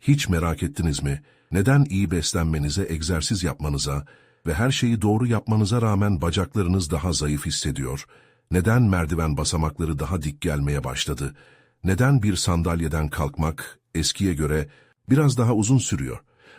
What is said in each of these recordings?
Hiç merak ettiniz mi? Neden iyi beslenmenize, egzersiz yapmanıza ve her şeyi doğru yapmanıza rağmen bacaklarınız daha zayıf hissediyor? Neden merdiven basamakları daha dik gelmeye başladı? Neden bir sandalyeden kalkmak eskiye göre biraz daha uzun sürüyor?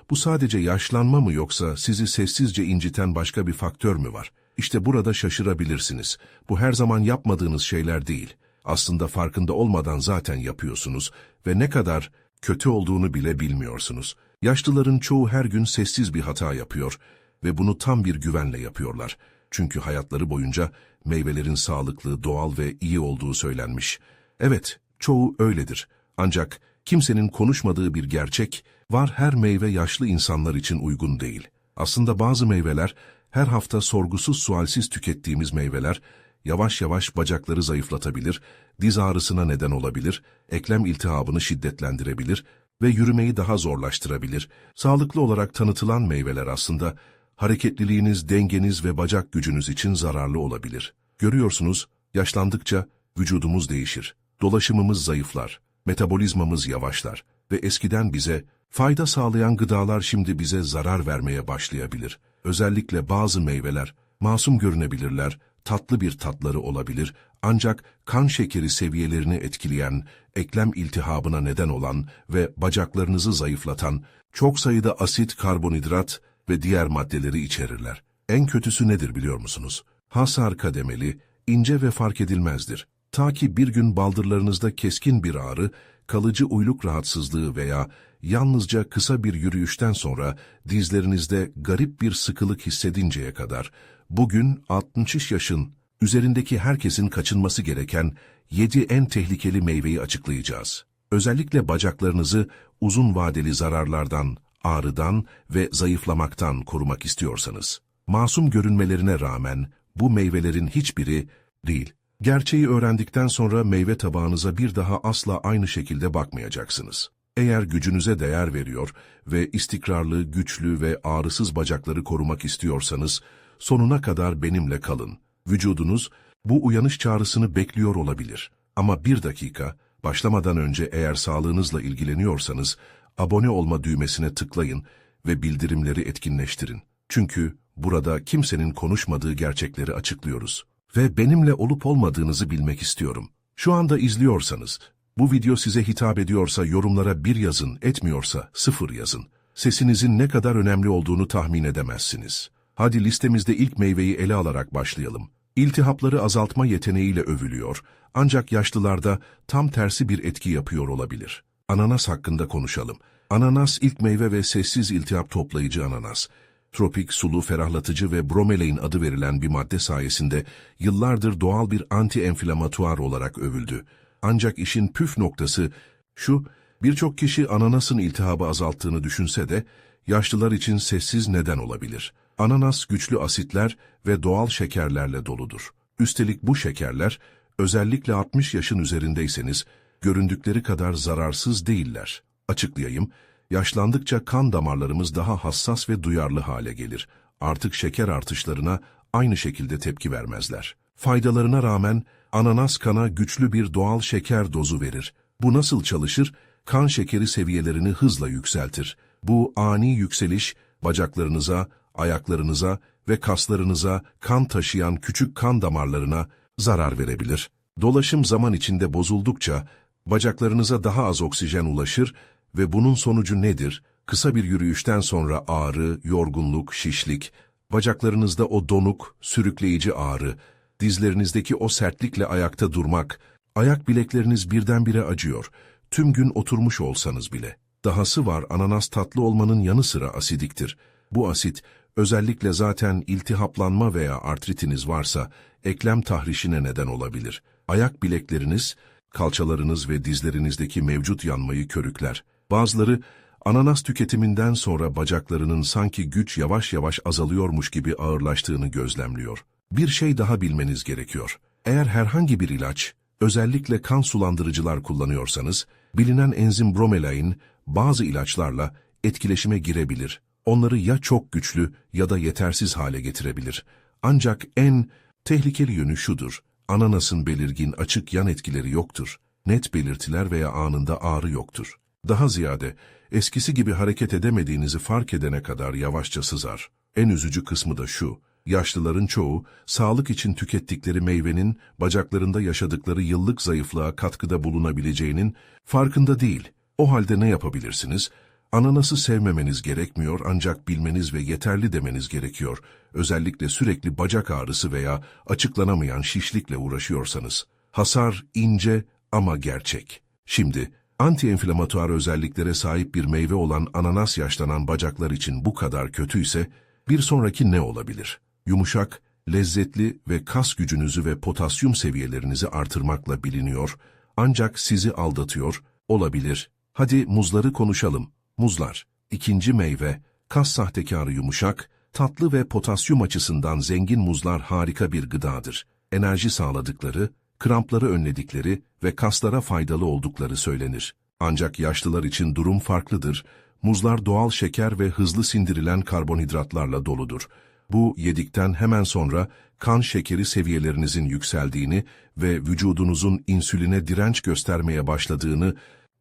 Bu sadece yaşlanma mı yoksa sizi sessizce inciten başka bir faktör mü var? İşte burada şaşırabilirsiniz. Bu her zaman yapmadığınız şeyler değil. Aslında farkında olmadan zaten yapıyorsunuz ve ne kadar kötü olduğunu bile bilmiyorsunuz. Yaşlıların çoğu her gün sessiz bir hata yapıyor ve bunu tam bir güvenle yapıyorlar. Çünkü hayatları boyunca meyvelerin sağlıklı, doğal ve iyi olduğu söylenmiş. Evet, çoğu öyledir. Ancak kimsenin konuşmadığı bir gerçek var her meyve yaşlı insanlar için uygun değil. Aslında bazı meyveler her hafta sorgusuz sualsiz tükettiğimiz meyveler yavaş yavaş bacakları zayıflatabilir, diz ağrısına neden olabilir, eklem iltihabını şiddetlendirebilir ve yürümeyi daha zorlaştırabilir. Sağlıklı olarak tanıtılan meyveler aslında hareketliliğiniz, dengeniz ve bacak gücünüz için zararlı olabilir. Görüyorsunuz, yaşlandıkça vücudumuz değişir, dolaşımımız zayıflar, metabolizmamız yavaşlar ve eskiden bize fayda sağlayan gıdalar şimdi bize zarar vermeye başlayabilir. Özellikle bazı meyveler masum görünebilirler, tatlı bir tatları olabilir ancak kan şekeri seviyelerini etkileyen, eklem iltihabına neden olan ve bacaklarınızı zayıflatan çok sayıda asit, karbonhidrat ve diğer maddeleri içerirler. En kötüsü nedir biliyor musunuz? Hasar kademeli, ince ve fark edilmezdir. Ta ki bir gün baldırlarınızda keskin bir ağrı, kalıcı uyluk rahatsızlığı veya yalnızca kısa bir yürüyüşten sonra dizlerinizde garip bir sıkılık hissedinceye kadar, bugün 60 yaşın üzerindeki herkesin kaçınması gereken 7 en tehlikeli meyveyi açıklayacağız. Özellikle bacaklarınızı uzun vadeli zararlardan, ağrıdan ve zayıflamaktan korumak istiyorsanız. Masum görünmelerine rağmen bu meyvelerin hiçbiri değil. Gerçeği öğrendikten sonra meyve tabağınıza bir daha asla aynı şekilde bakmayacaksınız. Eğer gücünüze değer veriyor ve istikrarlı, güçlü ve ağrısız bacakları korumak istiyorsanız, sonuna kadar benimle kalın. Vücudunuz bu uyanış çağrısını bekliyor olabilir. Ama bir dakika, başlamadan önce eğer sağlığınızla ilgileniyorsanız, abone olma düğmesine tıklayın ve bildirimleri etkinleştirin. Çünkü burada kimsenin konuşmadığı gerçekleri açıklıyoruz. Ve benimle olup olmadığınızı bilmek istiyorum. Şu anda izliyorsanız, bu video size hitap ediyorsa yorumlara bir yazın, etmiyorsa sıfır yazın. Sesinizin ne kadar önemli olduğunu tahmin edemezsiniz. Hadi listemizde ilk meyveyi ele alarak başlayalım. İltihapları azaltma yeteneğiyle övülüyor, ancak yaşlılarda tam tersi bir etki yapıyor olabilir. Ananas hakkında konuşalım. Ananas ilk meyve ve sessiz iltihap toplayıcı ananas. Tropik, sulu, ferahlatıcı ve bromelain adı verilen bir madde sayesinde yıllardır doğal bir anti-enflamatuar olarak övüldü. Ancak işin püf noktası şu, birçok kişi ananasın iltihabı azalttığını düşünse de yaşlılar için sessiz neden olabilir. Ananas güçlü asitler ve doğal şekerlerle doludur. Üstelik bu şekerler özellikle 60 yaşın üzerindeyseniz göründükleri kadar zararsız değiller. Açıklayayım, yaşlandıkça kan damarlarımız daha hassas ve duyarlı hale gelir. Artık şeker artışlarına aynı şekilde tepki vermezler. Faydalarına rağmen ananas kana güçlü bir doğal şeker dozu verir. Bu nasıl çalışır? Kan şekeri seviyelerini hızla yükseltir. Bu ani yükseliş bacaklarınıza, ayaklarınıza ve kaslarınıza kan taşıyan küçük kan damarlarına zarar verebilir. Dolaşım zaman içinde bozuldukça bacaklarınıza daha az oksijen ulaşır ve bunun sonucu nedir? Kısa bir yürüyüşten sonra ağrı, yorgunluk, şişlik, bacaklarınızda o donuk, sürükleyici ağrı, dizlerinizdeki o sertlikle ayakta durmak, ayak bilekleriniz birdenbire acıyor, tüm gün oturmuş olsanız bile. Dahası var ananas tatlı olmanın yanı sıra asidiktir. Bu asit, özellikle zaten iltihaplanma veya artritiniz varsa, eklem tahrişine neden olabilir. Ayak bilekleriniz, kalçalarınız ve dizlerinizdeki mevcut yanmayı körükler. Bazıları, ananas tüketiminden sonra bacaklarının sanki güç yavaş yavaş azalıyormuş gibi ağırlaştığını gözlemliyor. Bir şey daha bilmeniz gerekiyor. Eğer herhangi bir ilaç, özellikle kan sulandırıcılar kullanıyorsanız, bilinen enzim bromelain bazı ilaçlarla etkileşime girebilir. Onları ya çok güçlü ya da yetersiz hale getirebilir. Ancak en tehlikeli yönü şudur. Ananasın belirgin açık yan etkileri yoktur. Net belirtiler veya anında ağrı yoktur. Daha ziyade eskisi gibi hareket edemediğinizi fark edene kadar yavaşça sızar. En üzücü kısmı da şu. Yaşlıların çoğu, sağlık için tükettikleri meyvenin bacaklarında yaşadıkları yıllık zayıflığa katkıda bulunabileceğinin farkında değil. O halde ne yapabilirsiniz? Ananası sevmemeniz gerekmiyor ancak bilmeniz ve yeterli demeniz gerekiyor. Özellikle sürekli bacak ağrısı veya açıklanamayan şişlikle uğraşıyorsanız. Hasar ince ama gerçek. Şimdi, anti-enflamatuar özelliklere sahip bir meyve olan ananas yaşlanan bacaklar için bu kadar kötüyse, bir sonraki ne olabilir? Yumuşak, lezzetli ve kas gücünüzü ve potasyum seviyelerinizi artırmakla biliniyor, ancak sizi aldatıyor, olabilir. Hadi muzları konuşalım. Muzlar, ikinci meyve, kas sahtekarı yumuşak, tatlı ve potasyum açısından zengin muzlar harika bir gıdadır. Enerji sağladıkları, krampları önledikleri ve kaslara faydalı oldukları söylenir. Ancak yaşlılar için durum farklıdır. Muzlar doğal şeker ve hızlı sindirilen karbonhidratlarla doludur. Bu yedikten hemen sonra kan şekeri seviyelerinizin yükseldiğini ve vücudunuzun insüline direnç göstermeye başladığını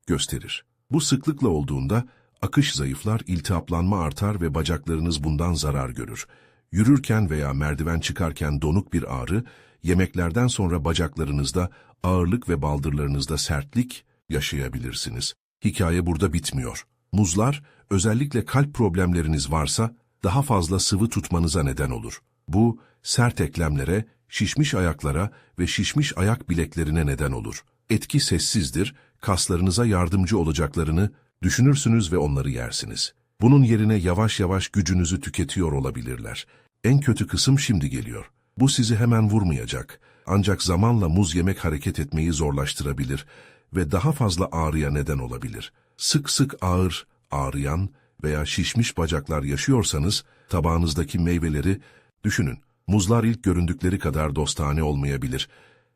gösterir. Bu sıklıkla olduğunda akış zayıflar, iltihaplanma artar ve bacaklarınız bundan zarar görür. Yürürken veya merdiven çıkarken donuk bir ağrı, yemeklerden sonra bacaklarınızda ağırlık ve baldırlarınızda sertlik yaşayabilirsiniz. Hikaye burada bitmiyor. Muzlar, özellikle kalp problemleriniz varsa, daha fazla sıvı tutmanıza neden olur. Bu, sert eklemlere, şişmiş ayaklara ve şişmiş ayak bileklerine neden olur. Etki sessizdir, kaslarınıza yardımcı olacaklarını düşünürsünüz ve onları yersiniz. Bunun yerine yavaş yavaş gücünüzü tüketiyor olabilirler. En kötü kısım şimdi geliyor. Bu sizi hemen vurmayacak. Ancak zamanla muz yemek hareket etmeyi zorlaştırabilir ve daha fazla ağrıya neden olabilir. Sık sık ağır, ağrıyan veya şişmiş bacaklar yaşıyorsanız tabağınızdaki meyveleri düşünün. Muzlar ilk göründükleri kadar dostane olmayabilir.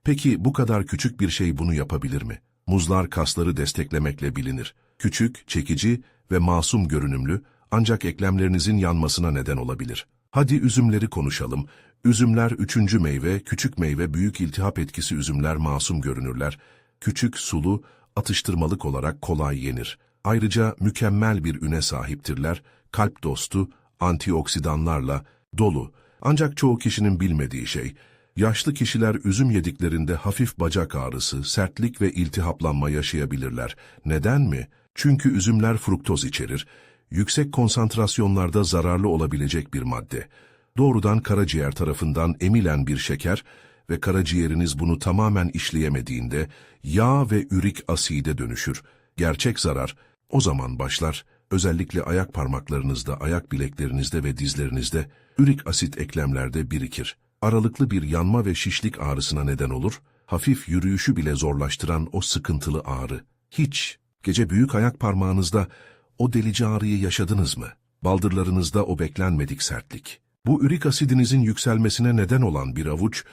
Peki bu kadar küçük bir şey bunu yapabilir mi? Muzlar kasları desteklemekle bilinir. Küçük, çekici ve masum görünümlü ancak eklemlerinizin yanmasına neden olabilir. Hadi üzümleri konuşalım. Üzümler üçüncü meyve, küçük meyve, büyük iltihap etkisi üzümler masum görünürler. Küçük, sulu, atıştırmalık olarak kolay yenir. Ayrıca mükemmel bir üne sahiptirler, kalp dostu, antioksidanlarla dolu. Ancak çoğu kişinin bilmediği şey, yaşlı kişiler üzüm yediklerinde hafif bacak ağrısı, sertlik ve iltihaplanma yaşayabilirler. Neden mi? Çünkü üzümler fruktoz içerir. Yüksek konsantrasyonlarda zararlı olabilecek bir madde. Doğrudan karaciğer tarafından emilen bir şeker ve karaciğeriniz bunu tamamen işleyemediğinde yağ ve ürik aside dönüşür. Gerçek zarar o zaman başlar. Özellikle ayak parmaklarınızda, ayak bileklerinizde ve dizlerinizde ürik asit eklemlerde birikir. Aralıklı bir yanma ve şişlik ağrısına neden olur. Hafif yürüyüşü bile zorlaştıran o sıkıntılı ağrı. Hiç gece büyük ayak parmağınızda o delici ağrıyı yaşadınız mı? Baldırlarınızda o beklenmedik sertlik. Bu ürik asidinizin yükselmesine neden olan bir avuç,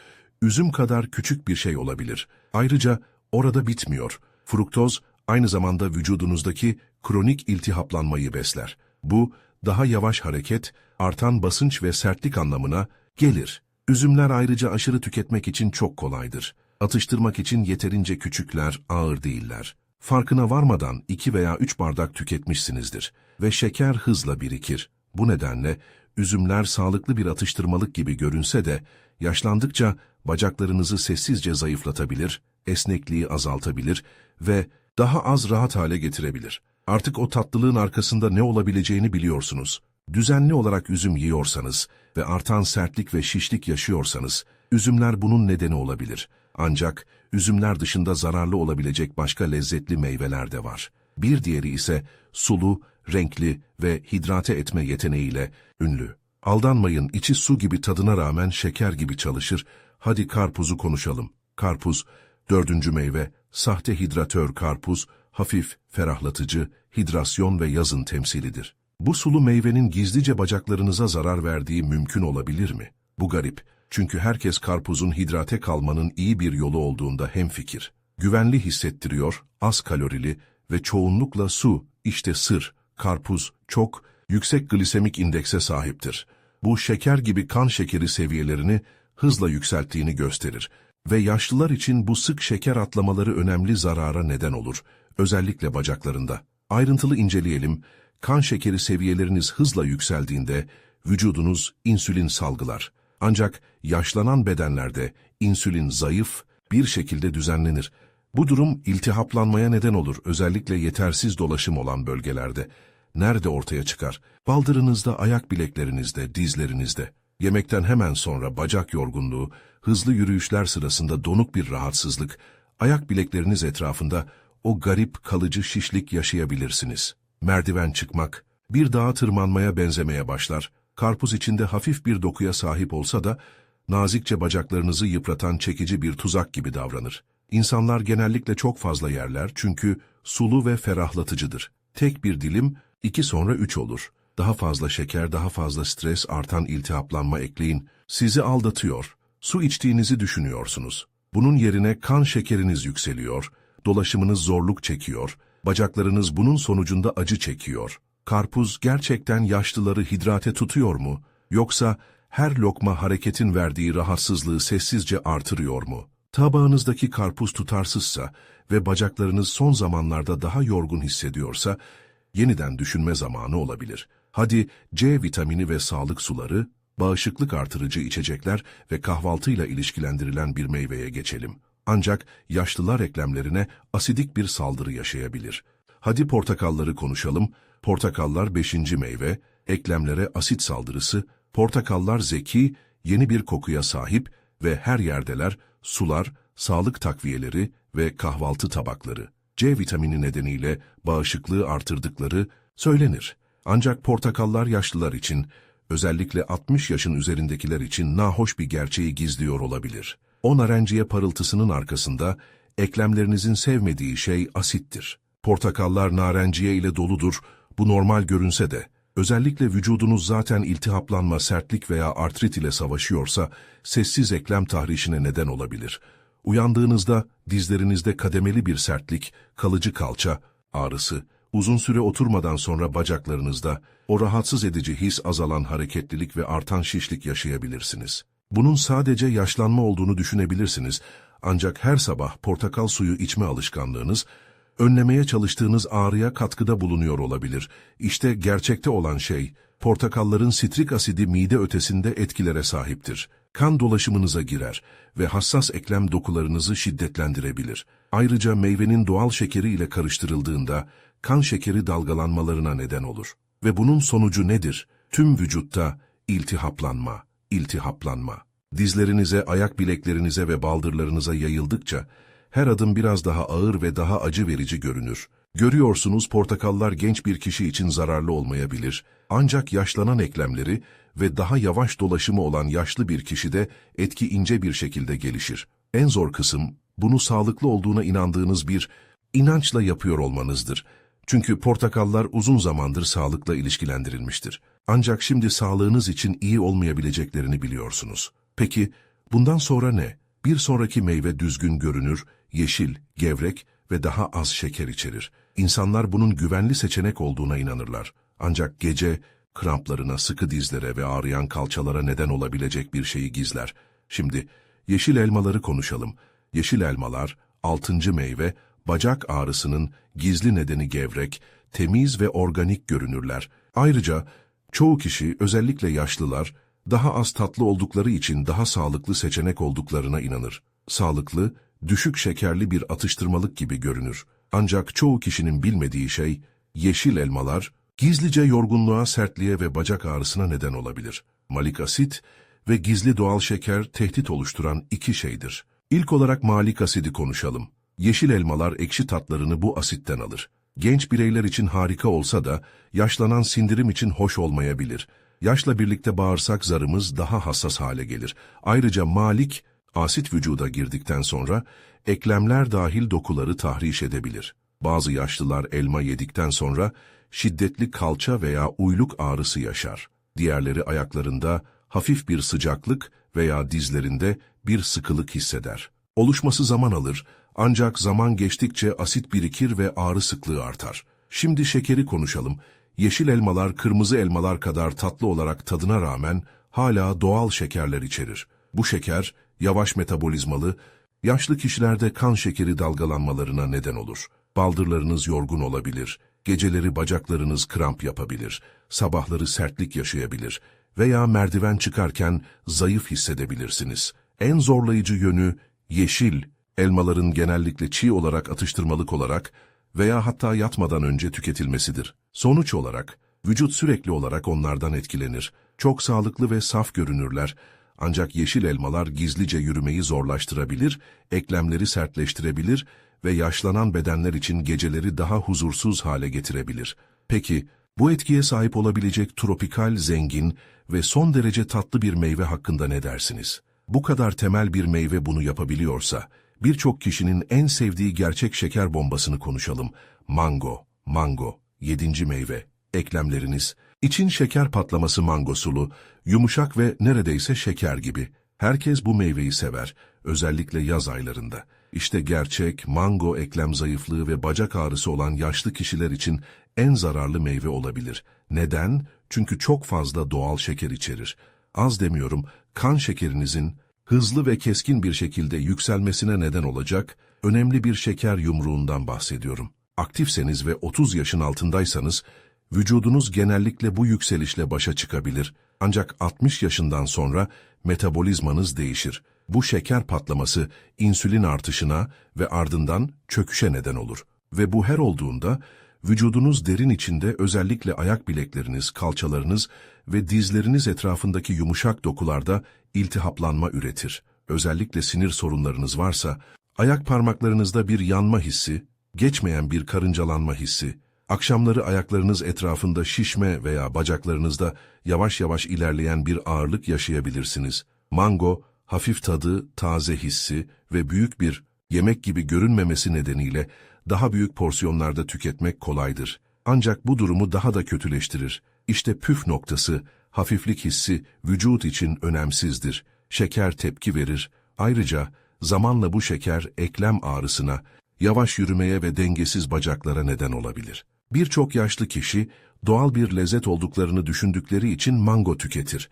üzüm kadar küçük bir şey olabilir. Ayrıca orada bitmiyor. Fruktoz aynı zamanda vücudunuzdaki kronik iltihaplanmayı besler. Bu, daha yavaş hareket, artan basınç ve sertlik anlamına gelir. Üzümler ayrıca aşırı tüketmek için çok kolaydır. Atıştırmak için yeterince küçükler, ağır değiller. Farkına varmadan iki veya üç bardak tüketmişsinizdir ve şeker hızla birikir. Bu nedenle üzümler sağlıklı bir atıştırmalık gibi görünse de yaşlandıkça bacaklarınızı sessizce zayıflatabilir, esnekliği azaltabilir ve daha az rahat hale getirebilir. Artık o tatlılığın arkasında ne olabileceğini biliyorsunuz. Düzenli olarak üzüm yiyorsanız ve artan sertlik ve şişlik yaşıyorsanız, üzümler bunun nedeni olabilir. Ancak üzümler dışında zararlı olabilecek başka lezzetli meyveler de var. Bir diğeri ise sulu, renkli ve hidrate etme yeteneğiyle ünlü. Aldanmayın, içi su gibi tadına rağmen şeker gibi çalışır. Hadi karpuzu konuşalım. Karpuz, dördüncü meyve, sahte hidratör karpuz, hafif, ferahlatıcı, hidrasyon ve yazın temsilidir. Bu sulu meyvenin gizlice bacaklarınıza zarar verdiği mümkün olabilir mi? Bu garip. Çünkü herkes karpuzun hidrate kalmanın iyi bir yolu olduğunda hemfikir. Güvenli hissettiriyor, az kalorili ve çoğunlukla su, işte sır, karpuz çok yüksek glisemik indekse sahiptir. Bu şeker gibi kan şekeri seviyelerini hızla yükselttiğini gösterir ve yaşlılar için bu sık şeker atlamaları önemli zarara neden olur, özellikle bacaklarında. Ayrıntılı inceleyelim. Kan şekeri seviyeleriniz hızla yükseldiğinde vücudunuz insülin salgılar. Ancak yaşlanan bedenlerde insülin zayıf bir şekilde düzenlenir. Bu durum iltihaplanmaya neden olur özellikle yetersiz dolaşım olan bölgelerde. Nerede ortaya çıkar? Baldırınızda, ayak bileklerinizde, dizlerinizde. Yemekten hemen sonra bacak yorgunluğu, hızlı yürüyüşler sırasında donuk bir rahatsızlık, ayak bilekleriniz etrafında o garip kalıcı şişlik yaşayabilirsiniz. Merdiven çıkmak, bir dağa tırmanmaya benzemeye başlar. Karpuz içinde hafif bir dokuya sahip olsa da, nazikçe bacaklarınızı yıpratan çekici bir tuzak gibi davranır. İnsanlar genellikle çok fazla yerler çünkü sulu ve ferahlatıcıdır. Tek bir dilim, iki sonra üç olur. Daha fazla şeker, daha fazla stres, artan iltihaplanma ekleyin. Sizi aldatıyor. Su içtiğinizi düşünüyorsunuz. Bunun yerine kan şekeriniz yükseliyor, dolaşımınız zorluk çekiyor, bacaklarınız bunun sonucunda acı çekiyor. Karpuz gerçekten yaşlıları hidrate tutuyor mu? Yoksa her lokma hareketin verdiği rahatsızlığı sessizce artırıyor mu? Tabağınızdaki karpuz tutarsızsa ve bacaklarınız son zamanlarda daha yorgun hissediyorsa, yeniden düşünme zamanı olabilir. Hadi C vitamini ve sağlık suları, bağışıklık artırıcı içecekler ve kahvaltıyla ilişkilendirilen bir meyveye geçelim. Ancak yaşlılar eklemlerine asidik bir saldırı yaşayabilir. Hadi portakalları konuşalım. Portakallar beşinci meyve, eklemlere asit saldırısı, portakallar zeki, yeni bir kokuya sahip ve her yerdeler sular, sağlık takviyeleri ve kahvaltı tabakları. C vitamini nedeniyle bağışıklığı artırdıkları söylenir. Ancak portakallar yaşlılar için, özellikle 60 yaşın üzerindekiler için nahoş bir gerçeği gizliyor olabilir. O narenciye parıltısının arkasında eklemlerinizin sevmediği şey asittir. Portakallar narenciye ile doludur, bu normal görünse de, özellikle vücudunuz zaten iltihaplanma, sertlik veya artrit ile savaşıyorsa, sessiz eklem tahrişine neden olabilir. Uyandığınızda dizlerinizde kademeli bir sertlik, kalıcı kalça, ağrısı, uzun süre oturmadan sonra bacaklarınızda o rahatsız edici his azalan hareketlilik ve artan şişlik yaşayabilirsiniz. Bunun sadece yaşlanma olduğunu düşünebilirsiniz ancak her sabah portakal suyu içme alışkanlığınız önlemeye çalıştığınız ağrıya katkıda bulunuyor olabilir. İşte gerçekte olan şey, portakalların sitrik asidi mide ötesinde etkilere sahiptir. Kan dolaşımınıza girer ve hassas eklem dokularınızı şiddetlendirebilir. Ayrıca meyvenin doğal şekeri ile karıştırıldığında kan şekeri dalgalanmalarına neden olur. Ve bunun sonucu nedir? Tüm vücutta iltihaplanma, iltihaplanma. Dizlerinize, ayak bileklerinize ve baldırlarınıza yayıldıkça her adım biraz daha ağır ve daha acı verici görünür. Görüyorsunuz portakallar genç bir kişi için zararlı olmayabilir. Ancak yaşlanan eklemleri ve daha yavaş dolaşımı olan yaşlı bir kişide etki ince bir şekilde gelişir. En zor kısım, bunu sağlıklı olduğuna inandığınız bir inançla yapıyor olmanızdır. Çünkü portakallar uzun zamandır sağlıkla ilişkilendirilmiştir. Ancak şimdi sağlığınız için iyi olmayabileceklerini biliyorsunuz. Peki, bundan sonra ne? Bir sonraki meyve düzgün görünür, yeşil, gevrek ve daha az şeker içerir. İnsanlar bunun güvenli seçenek olduğuna inanırlar. Ancak gece, kramplarına, sıkı dizlere ve ağrıyan kalçalara neden olabilecek bir şeyi gizler. Şimdi, yeşil elmaları konuşalım. Yeşil elmalar, altıncı meyve, bacak ağrısının gizli nedeni gevrek, temiz ve organik görünürler. Ayrıca, çoğu kişi, özellikle yaşlılar, daha az tatlı oldukları için daha sağlıklı seçenek olduklarına inanır. Sağlıklı, düşük şekerli bir atıştırmalık gibi görünür. Ancak çoğu kişinin bilmediği şey, yeşil elmalar, gizlice yorgunluğa, sertliğe ve bacak ağrısına neden olabilir. Malik asit ve gizli doğal şeker tehdit oluşturan iki şeydir. İlk olarak malik asidi konuşalım. Yeşil elmalar ekşi tatlarını bu asitten alır. Genç bireyler için harika olsa da, yaşlanan sindirim için hoş olmayabilir. Yaşla birlikte bağırsak zarımız daha hassas hale gelir. Ayrıca malik, asit vücuda girdikten sonra, eklemler dahil dokuları tahriş edebilir. Bazı yaşlılar elma yedikten sonra, şiddetli kalça veya uyluk ağrısı yaşar. Diğerleri ayaklarında hafif bir sıcaklık veya dizlerinde bir sıkılık hisseder. Oluşması zaman alır, ancak zaman geçtikçe asit birikir ve ağrı sıklığı artar. Şimdi şekeri konuşalım. Yeşil elmalar kırmızı elmalar kadar tatlı olarak tadına rağmen hala doğal şekerler içerir. Bu şeker yavaş metabolizmalı, yaşlı kişilerde kan şekeri dalgalanmalarına neden olur. Baldırlarınız yorgun olabilir, Geceleri bacaklarınız kramp yapabilir, sabahları sertlik yaşayabilir veya merdiven çıkarken zayıf hissedebilirsiniz. En zorlayıcı yönü yeşil, elmaların genellikle çiğ olarak atıştırmalık olarak veya hatta yatmadan önce tüketilmesidir. Sonuç olarak, vücut sürekli olarak onlardan etkilenir. Çok sağlıklı ve saf görünürler. Ancak yeşil elmalar gizlice yürümeyi zorlaştırabilir, eklemleri sertleştirebilir ve yaşlanan bedenler için geceleri daha huzursuz hale getirebilir. Peki, bu etkiye sahip olabilecek tropikal, zengin ve son derece tatlı bir meyve hakkında ne dersiniz? Bu kadar temel bir meyve bunu yapabiliyorsa, birçok kişinin en sevdiği gerçek şeker bombasını konuşalım. Mango, mango, yedinci meyve, eklemleriniz, için şeker patlaması mangosulu, yumuşak ve neredeyse şeker gibi. Herkes bu meyveyi sever, özellikle yaz aylarında. İşte gerçek, mango eklem zayıflığı ve bacak ağrısı olan yaşlı kişiler için en zararlı meyve olabilir. Neden? Çünkü çok fazla doğal şeker içerir. Az demiyorum, kan şekerinizin hızlı ve keskin bir şekilde yükselmesine neden olacak önemli bir şeker yumruğundan bahsediyorum. Aktifseniz ve 30 yaşın altındaysanız, vücudunuz genellikle bu yükselişle başa çıkabilir. Ancak 60 yaşından sonra metabolizmanız değişir. Bu şeker patlaması insülin artışına ve ardından çöküşe neden olur. Ve bu her olduğunda vücudunuz derin içinde özellikle ayak bilekleriniz, kalçalarınız ve dizleriniz etrafındaki yumuşak dokularda iltihaplanma üretir. Özellikle sinir sorunlarınız varsa, ayak parmaklarınızda bir yanma hissi, geçmeyen bir karıncalanma hissi, akşamları ayaklarınız etrafında şişme veya bacaklarınızda yavaş yavaş ilerleyen bir ağırlık yaşayabilirsiniz. Mango, hafif tadı, taze hissi ve büyük bir yemek gibi görünmemesi nedeniyle daha büyük porsiyonlarda tüketmek kolaydır. Ancak bu durumu daha da kötüleştirir. İşte püf noktası, hafiflik hissi vücut için önemsizdir. Şeker tepki verir. Ayrıca zamanla bu şeker eklem ağrısına, yavaş yürümeye ve dengesiz bacaklara neden olabilir. Birçok yaşlı kişi doğal bir lezzet olduklarını düşündükleri için mango tüketir.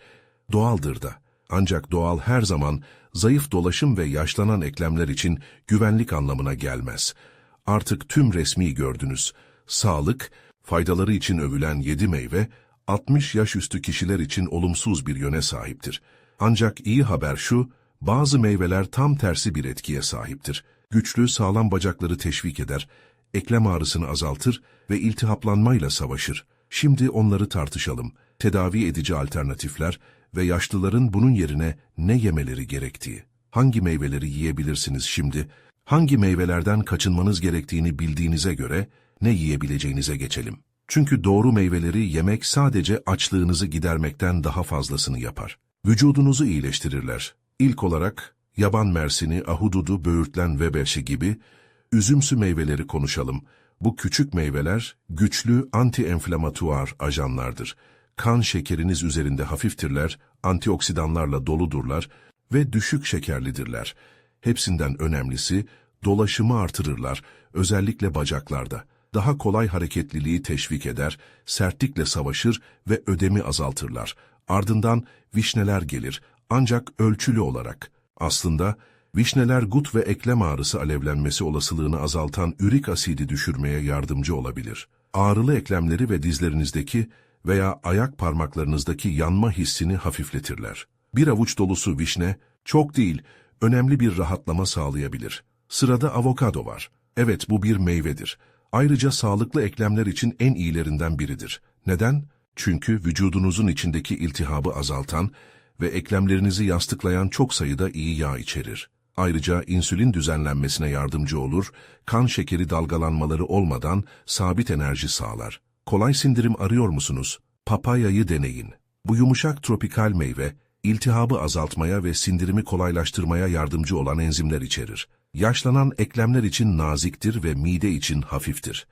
Doğaldır da. Ancak doğal her zaman zayıf dolaşım ve yaşlanan eklemler için güvenlik anlamına gelmez. Artık tüm resmi gördünüz. Sağlık, faydaları için övülen yedi meyve, 60 yaş üstü kişiler için olumsuz bir yöne sahiptir. Ancak iyi haber şu, bazı meyveler tam tersi bir etkiye sahiptir. Güçlü, sağlam bacakları teşvik eder, eklem ağrısını azaltır ve iltihaplanmayla savaşır. Şimdi onları tartışalım. Tedavi edici alternatifler ve yaşlıların bunun yerine ne yemeleri gerektiği. Hangi meyveleri yiyebilirsiniz şimdi? Hangi meyvelerden kaçınmanız gerektiğini bildiğinize göre ne yiyebileceğinize geçelim. Çünkü doğru meyveleri yemek sadece açlığınızı gidermekten daha fazlasını yapar. Vücudunuzu iyileştirirler. İlk olarak yaban mersini, ahududu, böğürtlen ve beşi gibi üzümsü meyveleri konuşalım. Bu küçük meyveler güçlü anti-enflamatuar ajanlardır. Kan şekeriniz üzerinde hafiftirler, antioksidanlarla doludurlar ve düşük şekerlidirler. Hepsinden önemlisi dolaşımı artırırlar, özellikle bacaklarda. Daha kolay hareketliliği teşvik eder, sertlikle savaşır ve ödemi azaltırlar. Ardından vişneler gelir, ancak ölçülü olarak. Aslında vişneler gut ve eklem ağrısı alevlenmesi olasılığını azaltan ürik asidi düşürmeye yardımcı olabilir. Ağrılı eklemleri ve dizlerinizdeki veya ayak parmaklarınızdaki yanma hissini hafifletirler. Bir avuç dolusu vişne, çok değil, önemli bir rahatlama sağlayabilir. Sırada avokado var. Evet bu bir meyvedir. Ayrıca sağlıklı eklemler için en iyilerinden biridir. Neden? Çünkü vücudunuzun içindeki iltihabı azaltan ve eklemlerinizi yastıklayan çok sayıda iyi yağ içerir. Ayrıca insülin düzenlenmesine yardımcı olur, kan şekeri dalgalanmaları olmadan sabit enerji sağlar. Kolay sindirim arıyor musunuz? Papayayı deneyin. Bu yumuşak tropikal meyve, iltihabı azaltmaya ve sindirimi kolaylaştırmaya yardımcı olan enzimler içerir. Yaşlanan eklemler için naziktir ve mide için hafiftir.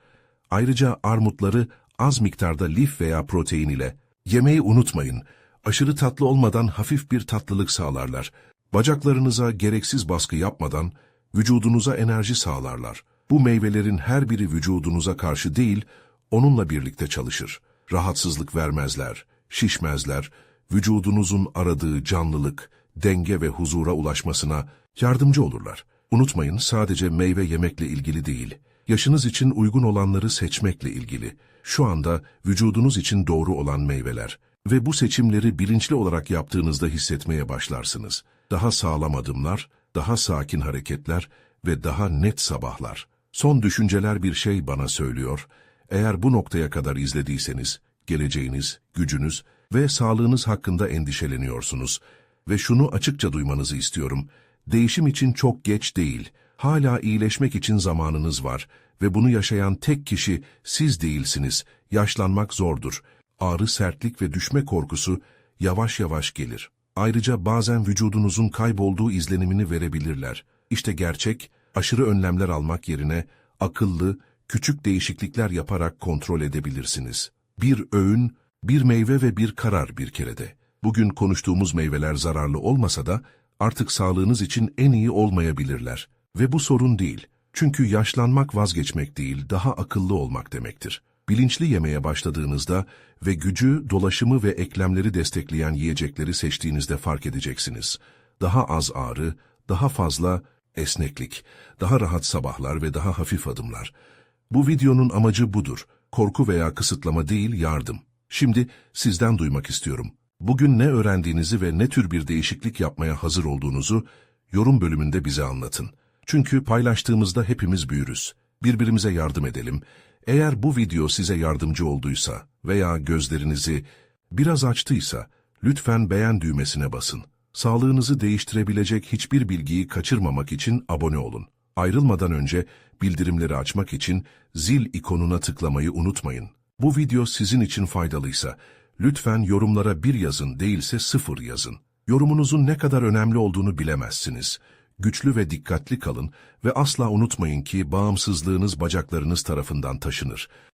Ayrıca armutları az miktarda lif veya protein ile yemeği unutmayın. Aşırı tatlı olmadan hafif bir tatlılık sağlarlar. Bacaklarınıza gereksiz baskı yapmadan vücudunuza enerji sağlarlar. Bu meyvelerin her biri vücudunuza karşı değil, onunla birlikte çalışır. Rahatsızlık vermezler, şişmezler, vücudunuzun aradığı canlılık, denge ve huzura ulaşmasına yardımcı olurlar. Unutmayın sadece meyve yemekle ilgili değil, Yaşınız için uygun olanları seçmekle ilgili. Şu anda vücudunuz için doğru olan meyveler ve bu seçimleri bilinçli olarak yaptığınızda hissetmeye başlarsınız. Daha sağlam adımlar, daha sakin hareketler ve daha net sabahlar. Son düşünceler bir şey bana söylüyor. Eğer bu noktaya kadar izlediyseniz, geleceğiniz, gücünüz ve sağlığınız hakkında endişeleniyorsunuz. Ve şunu açıkça duymanızı istiyorum. Değişim için çok geç değil. Hala iyileşmek için zamanınız var ve bunu yaşayan tek kişi siz değilsiniz. Yaşlanmak zordur. Ağrı, sertlik ve düşme korkusu yavaş yavaş gelir. Ayrıca bazen vücudunuzun kaybolduğu izlenimini verebilirler. İşte gerçek, aşırı önlemler almak yerine akıllı, küçük değişiklikler yaparak kontrol edebilirsiniz. Bir öğün, bir meyve ve bir karar bir kerede. Bugün konuştuğumuz meyveler zararlı olmasa da artık sağlığınız için en iyi olmayabilirler. Ve bu sorun değil. Çünkü yaşlanmak vazgeçmek değil, daha akıllı olmak demektir. Bilinçli yemeye başladığınızda ve gücü, dolaşımı ve eklemleri destekleyen yiyecekleri seçtiğinizde fark edeceksiniz. Daha az ağrı, daha fazla esneklik, daha rahat sabahlar ve daha hafif adımlar. Bu videonun amacı budur. Korku veya kısıtlama değil, yardım. Şimdi sizden duymak istiyorum. Bugün ne öğrendiğinizi ve ne tür bir değişiklik yapmaya hazır olduğunuzu yorum bölümünde bize anlatın. Çünkü paylaştığımızda hepimiz büyürüz. Birbirimize yardım edelim. Eğer bu video size yardımcı olduysa veya gözlerinizi biraz açtıysa lütfen beğen düğmesine basın. Sağlığınızı değiştirebilecek hiçbir bilgiyi kaçırmamak için abone olun. Ayrılmadan önce bildirimleri açmak için zil ikonuna tıklamayı unutmayın. Bu video sizin için faydalıysa lütfen yorumlara bir yazın değilse sıfır yazın. Yorumunuzun ne kadar önemli olduğunu bilemezsiniz. Güçlü ve dikkatli kalın ve asla unutmayın ki bağımsızlığınız bacaklarınız tarafından taşınır.